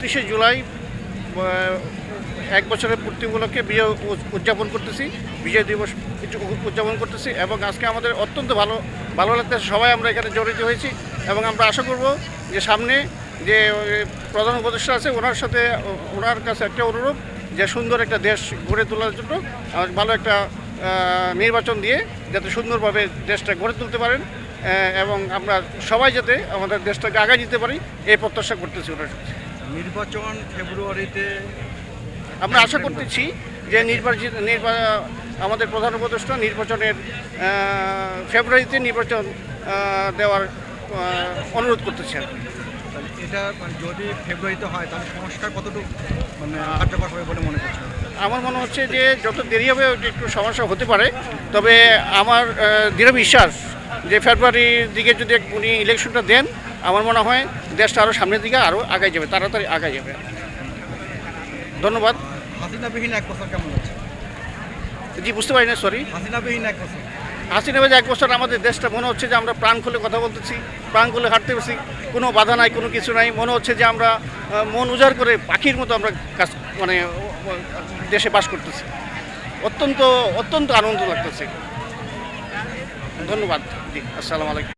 তিরিশে জুলাই এক বছরের পূর্তি উপলক্ষে বিজয় উদ- উদযাপন করতেছি বিজয় দিবস উদযাপন করতেছি এবং আজকে আমাদের অত্যন্ত ভালো ভালো লাগতেছে সবাই আমরা এখানে জড়িত হয়েছি এবং আমরা আশা করব যে সামনে যে প্রধান উপদেষ্টা আছে, ওনার সাথে ওনার কাছে একটা অনুরোধ যে সুন্দর একটা দেশ গড়ে তোলার জন্য ভালো একটা নির্বাচন দিয়ে যাতে সুন্দরভাবে দেশটা গড়ে তুলতে পারেন এবং আমরা সবাই যাতে আমাদের দেশটাকে আগায় দিতে পারি, এই প্রত্যাশা করতেছি ওনার কাছে। নির্বাচন ফেব্রুয়ারিতে আমরা আশা করতেছি যে নির্বাচিত নির্বা আমাদের প্রধান উপদেষ্টা নির্বাচনের ফেব্রুয়ারিতে নির্বাচন দেওয়ার অনুরোধ করতেছি আর এটা মানে যদি ফেব্রুয়ারিতে হয় তাহলে সংস্কার কতটুকু মানে কার্যকর হবে বলে মনে করছেন? আমার মনে হচ্ছে যে যত দেরি হবে একটু সমস্যা হতে পারে। তবে আমার দৃঢ় বিশ্বাস যে ফেব্রুয়ারির দিকে যদি উনি ইলেকশনটা দেন আমার মনে হয় দেশটা আরও সামনের দিকে আরও আগায় যাবে তাড়াতাড়ি আগায় যাবে। ধন্যবাদ। হাসিনাবিহীন এক বছর কেমন আছে জি বুঝতে পারি না সরি হাসিনাবিহীন এক বছর। এক বছর আমাদের দেশটা মনে হচ্ছে যে আমরা প্রাণ খুলে কথা বলতেছি প্রাণ খুলে হাঁটতে পারছি কোনো বাধা নাই কোনো কিছু নাই মনে হচ্ছে যে আমরা মন উজাড় করে পাখির মতো আমরা কাজ মানে দেশে বাস করতেছি। অত্যন্ত অত্যন্ত আনন্দ লাগতেছে। ধন্যবাদ জি আসসালামু আলাইকুম।